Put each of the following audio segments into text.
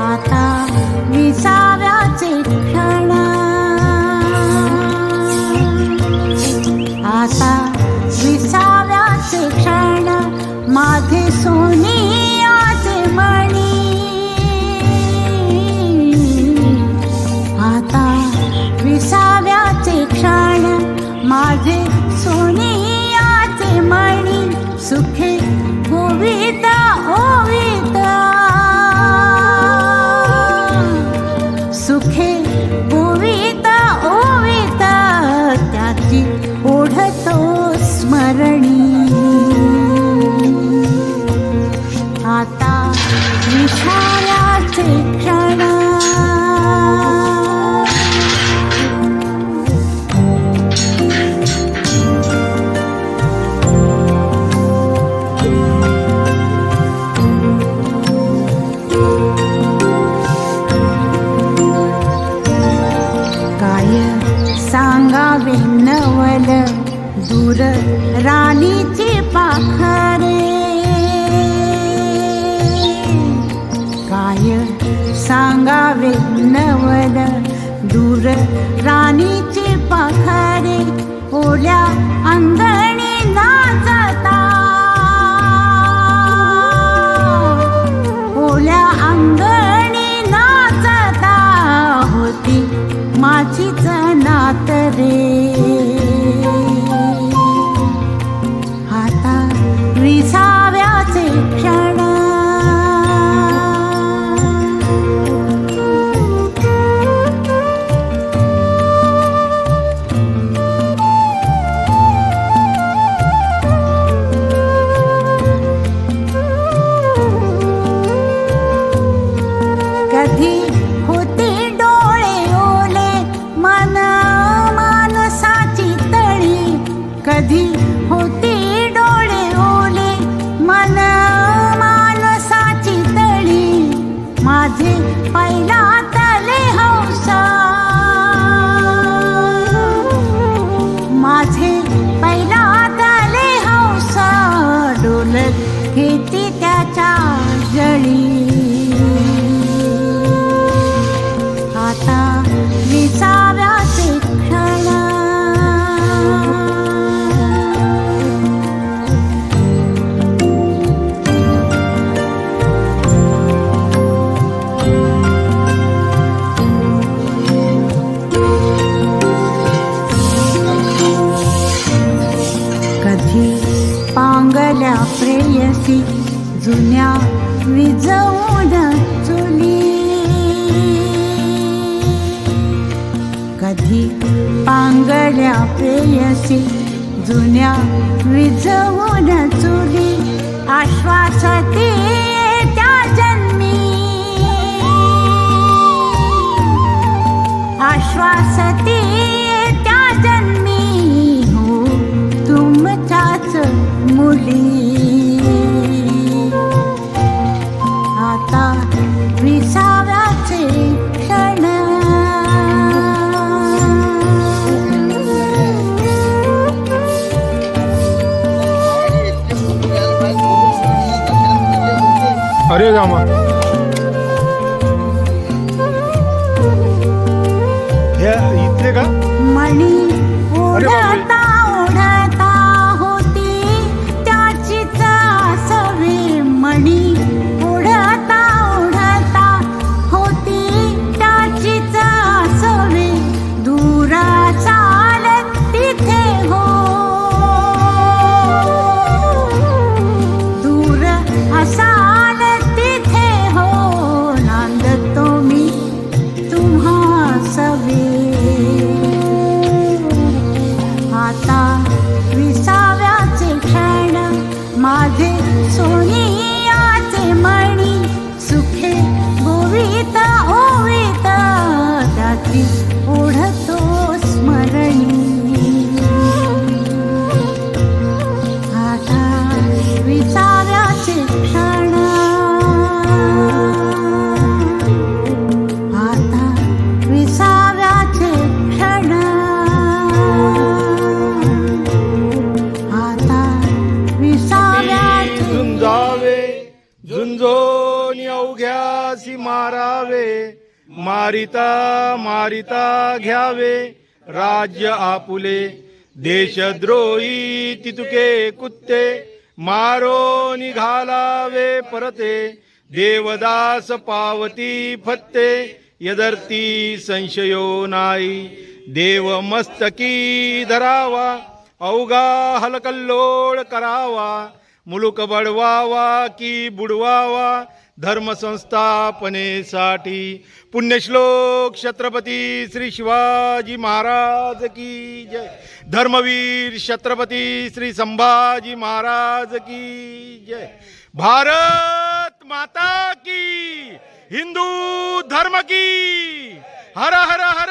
आता विसाव्याचे क्षण. आता विसाव्याचे क्षण. माझे सोने विनवल दूर राणीचे पाखरे. काय सांगावे नवल दूर राणीचे पाखरे? ओल्या कधी होते डोळे ओले? मन मानसाची तळी. माझे पहिला तले हौसा. माझे प्रेयसी जुन्या विजवून चुली. कधी पांगड्या प्रेयसी जुन्या विजवून चुली. आश्वासते त्या जन्मी. आश्वासते त्या जन्मी हो तुमच्याच मुली. अरे रामा हे इथले का मणी अरे बापरे. मारिता मारिता घ्यावे राज्य आपुले. देशद्रोही तितुके कुत्ते मारो निघालावे परते. देवदास पावती फत्ते यदर्ती संशयो नाही. देव मस्तकी धरावा औगा हलकल्लोळ करावा. मुलुक बडवावा की बुडवावा धर्म संस्थापनेसाठी पुण्यश्लोक छत्रपती श्री शिवाजी महाराज की जय. धर्मवीर छत्रपती श्री संभाजी महाराज की जय. भारत माता की हिंदू धर्म की हर हर हर.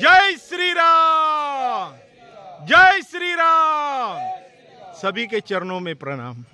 जय श्री राम. जय श्री राम. सभी के चरणों में प्रणाम.